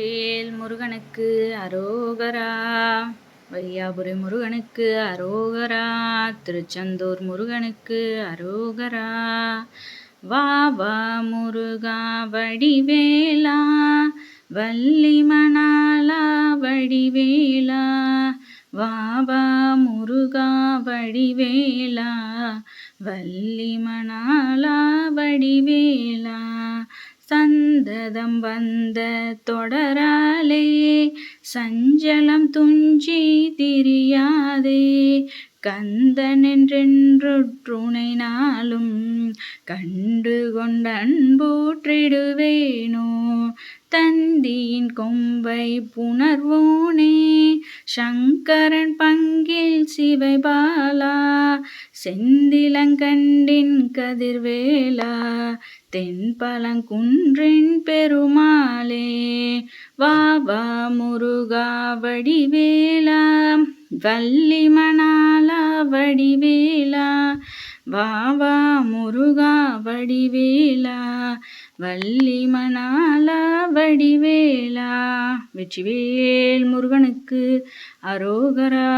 வேல் முருகனுக்கு அரோகரா. வையாபுரி முருகனுக்கு அரோகரா. திருச்செந்தூர் முருகனுக்கு அரோகரா. வா வா முருகா வடிவேலா. வள்ளி மணாலா வடிவேலா. வா வா முருகா வடிவேலா. வள்ளி மணாலா வடிவேலா. வந்ததம் வந்த தொடராலே சஞ்சலம் துஞ்சி திரியாதே. கந்தன் நாளும் கண்டு கொண்ட அன்பூற்றிடுவேனோ? தந்தியின் கொம்பை புணர்வோனே? சங்கரன் பங்கில் சிவைபாலா? செந்திலங்கண்டின் கதிர்வேலா? தென்பழங்குன்றின் பெருமாளே? வா வா முருகா வடிவேலா? வள்ளி மணாலா வடிவேலா? பாபா முருகா வடிவேலா வள்ளி மணாலா வடிவேலா. வெற்றிவேல் முருகனுக்கு அரோகரா.